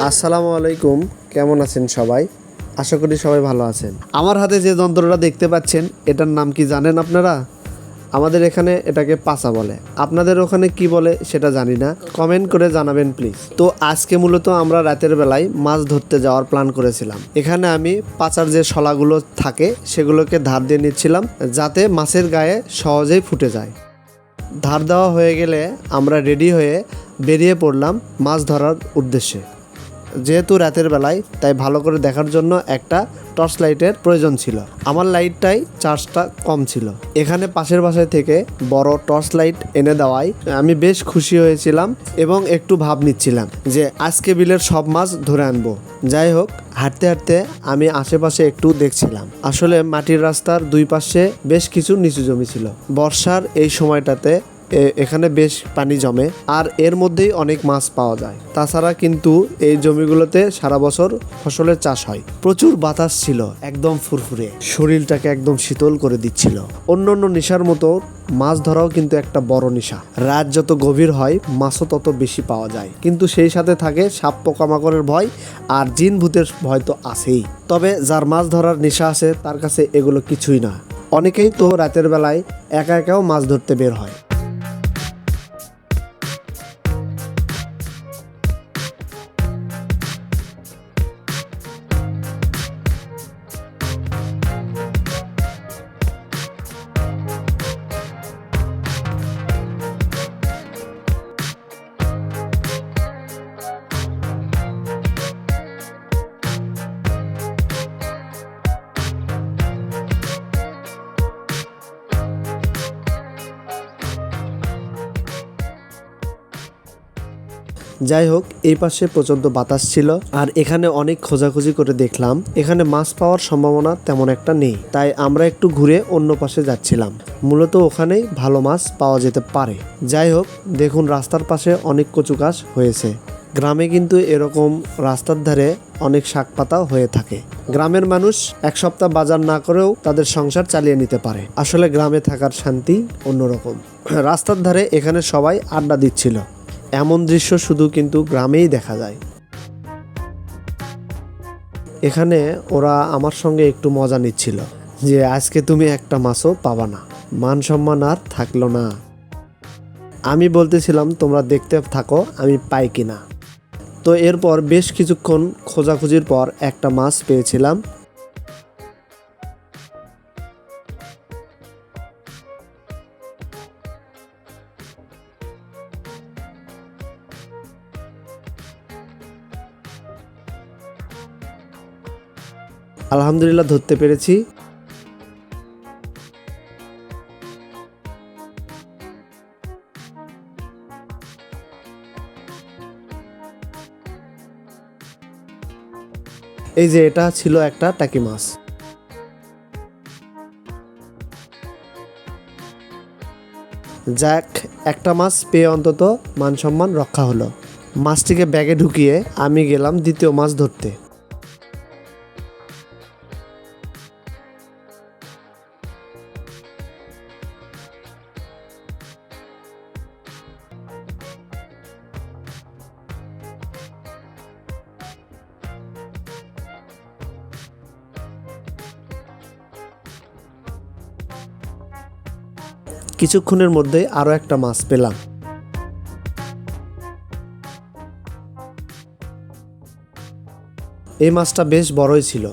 আসসালামু আলাইকুম, কেমন আছেন সবাই? আশা করি সবাই ভালো আছেন। আমার হাতে যে যন্ত্রটা দেখতে পাচ্ছেন, এটার নাম কি জানেন আপনারা? আমাদের এখানে এটাকে পাসা বলে। আপনাদের ওখানে কি বলে সেটা জানি না। কমেন্ট করে জানাবেন, প্লিজ। তো আজকে মূলত আমরা রাতের বেলায় মাছ ধরতে যাওয়ার প্ল্যান করেছিলাম। এখানে আমি পাচার যে শলাগুলো থাকে, সেগুলোকে ধার দিয়ে নিচ্ছিলাম, যাতে মাছের গায়ে সহজেই ফুটে যায়। ধার দেওয়া হয়ে গেলে আমরা রেডি হয়ে বেরিয়ে পড়লাম মাছ ধরার উদ্দেশ্যে। যেহেতু রাতের বেলায়, তাই ভালো করে দেখার জন্য একটা টর্চ লাইটের প্রয়োজন ছিল। আমার লাইটটাই চার্জটা কম ছিল। এখানে পাশের বাসায় থেকে বড় টর্চ লাইট এনে দেওয়ায় আমি বেশ খুশি হয়েছিলাম এবং একটু ভাব নিচ্ছিলাম যে আজকে বিলের সব মাছ ধরে আনব। যাই হোক, হাঁটতে হাঁটতে আমি আশেপাশে একটু দেখছিলাম। আসলে মাটির রাস্তার দুই পাশে বেশ কিছু নিচু জমি ছিল। বর্ষার এই সময়টাতে এখানে বেশ পানি জমে, আর এর মধ্যেই অনেক মাছ পাওয়া যায়। তাছাড়া কিন্তু এই জমিগুলোতে সারা বছর ফসলের চাষ হয়। প্রচুর বাতাস ছিল, একদম ফুরফুরে। শরীরটাকে একদম শীতল করে দিচ্ছিল। অন্য অন্য নেশার মতো মাছ ধরাও কিন্তু একটা বড় নেশা। রাত যত গভীর হয়, মাছও তত বেশি পাওয়া যায়। কিন্তু সেই সাথে থাকে সাপ পোকামাকড়ের ভয়, আর জিন ভূতের ভয় তো আছেই। তবে যার মাছ ধরার নেশা আছে, তার কাছে এগুলো কিছুই না। অনেকেই তো রাতের বেলায় একা একাও মাছ ধরতে বের হয়। যাই হোক, এই পাশে প্রচণ্ড বাতাস ছিল আর এখানে অনেক খোঁজাখুঁজি করে দেখলাম। এখানে মাছ পাওয়ার সম্ভাবনা তেমন একটা নেই, তাই আমরা একটু ঘুরে অন্য পাশে যাচ্ছিলাম। মূলত ওখানেই ভালো মাছ পাওয়া যেতে পারে। যাই হোক, দেখুন রাস্তার পাশে অনেক কচু গাছ হয়েছে। গ্রামে কিন্তু এরকম রাস্তার ধারে অনেক শাক পাতাও হয়ে থাকে। গ্রামের মানুষ এক সপ্তাহ বাজার না করেও তাদের সংসার চালিয়ে নিতে পারে। আসলে গ্রামে থাকার শান্তি অন্যরকম। রাস্তার ধারে এখানে সবাই আড্ডা দিচ্ছিল। এমন দৃশ্য শুধু কিন্তু গ্রামেই দেখা যায়। এখানে ওরা আমার সঙ্গে একটু মজা নিচ্ছিল, যে আজকে তুমি একটা মাছও পাবা না। মান সম্মান আর থাকল না। আমি বলতেছিলাম, তোমরা দেখতে থাকো, আমি পাই কিনা? তো এরপর বেশ কিছুক্ষণ খোঁজাখুঁজির পর একটা মাছ পেয়েছিলাম। আলহামদুলিল্লাহ ধরতে পেরেছি। এই যে এটা ছিল একটা টাকি মাছ। যাক, একটা মাছ পেয়ে অন্তত মান সম্মান রক্ষা হলো। মাছটিকে ব্যাগে ঢুকিয়ে আমি গেলাম দ্বিতীয় মাছ ধরতে। কিছুক্ষণের মধ্যে আরও একটা মাছ পেলাম। এই মাছটা বেশ বড়ই ছিল।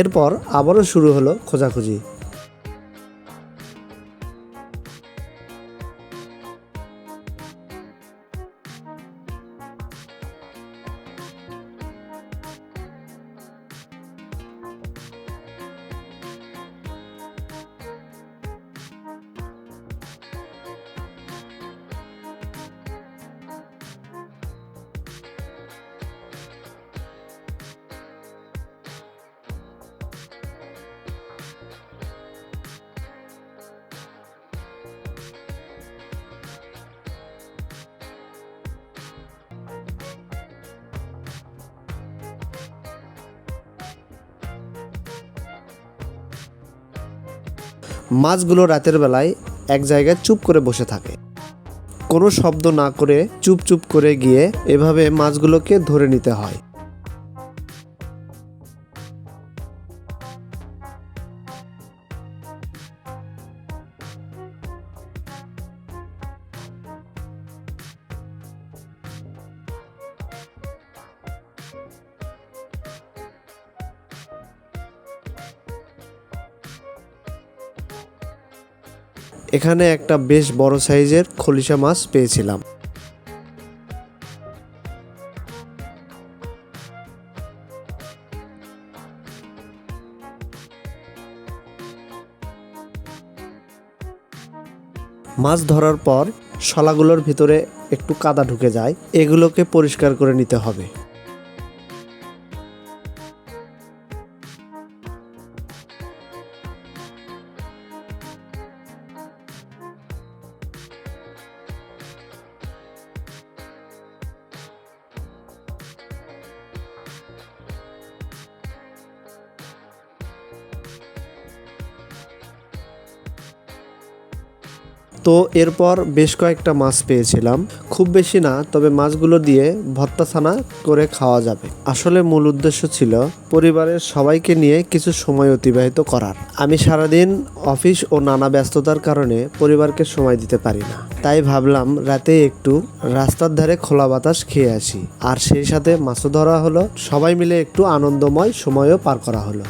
এরপর আবারও শুরু হলো খোঁজাখুঁজি। মাছগুলো রাতের বেলায় এক জায়গায় চুপ করে বসে থাকে। কোনো শব্দ না করে চুপ চুপ করে গিয়ে এভাবে মাছগুলোকে ধরে নিতে হয়। এখানে একটা বেশ বড় সাইজের খলিশা মাছ পেয়েছিলাম। মাছ ধরার পর শলাগুলোর ভিতরে একটু কাদা ঢুকে যায়। এগুলোকে পরিষ্কার করে নিতে হবে। তো এরপর বেশ কয়েকটা মাছ পেয়েছিলাম। খুব বেশি না, তবে মাছগুলো দিয়ে ভর্তা ছানা করে খাওয়া যাবে। আসলে মূল উদ্দেশ্য ছিল পরিবারের সবাইকে নিয়ে কিছু সময় অতিবাহিত করার। আমি সারাদিন অফিস ও নানা ব্যস্ততার কারণে পরিবারকে সময় দিতে পারি না। তাই ভাবলাম রাতে একটু রাস্তার ধারে খোলা বাতাস খেয়ে আসি। আর সেই সাথে মাছও ধরা হলো। সবাই মিলে একটু আনন্দময় সময়ও পার করা হলো।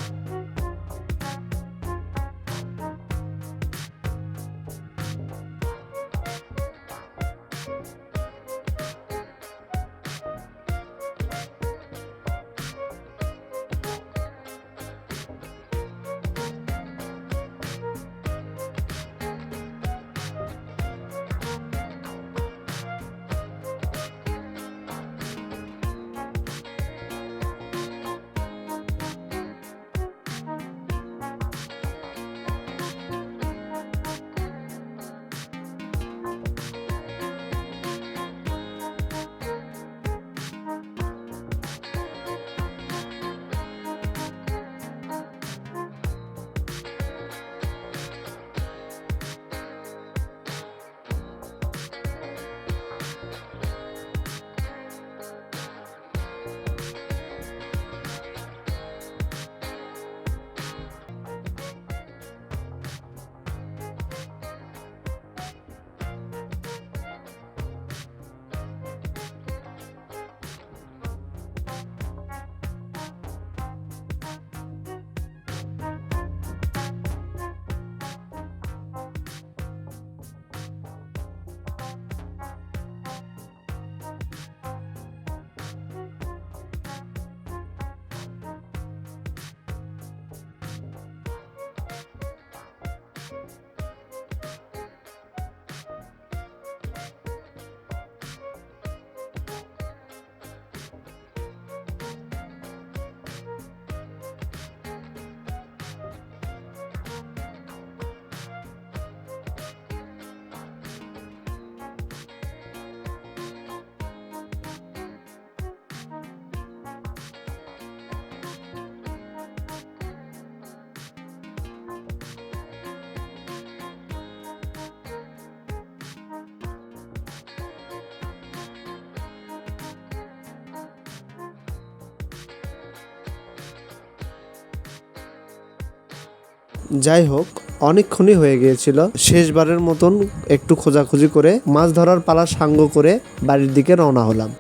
যাই হোক অনেকক্ষণই হয়ে গিয়েছিল। শেষবারের মতন একটু খোঁজাখুঁজি করে মাছ ধরার পালা সাঙ্গ করে বাড়ির দিকে রওনা হলাম।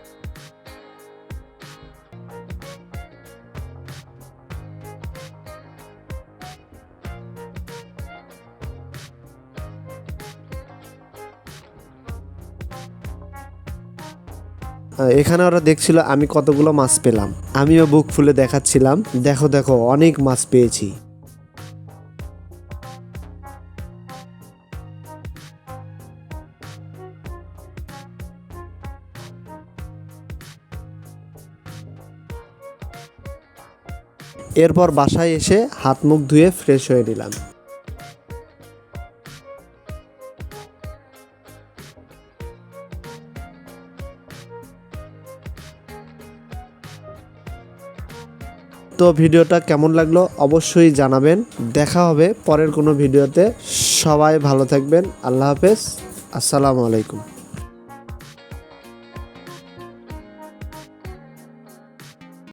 এখানে ওরা দেখছিল আমি কতগুলো মাছ পেলাম। আমিও বুক ফুলে দেখাচ্ছিলাম, দেখো দেখো, অনেক মাছ পেয়েছি। এরপর বাসায় এসে হাত মুখ ধুয়ে ফ্রেশ হয়ে নিলাম। তো ভিডিওটা কেমন লাগল অবশ্যই জানাবেন। দেখা হবে পরের কোনো ভিডিওতে। সবাই ভালো থাকবেন। আল্লাহ হাফেজ। আসসালামু আলাইকুম।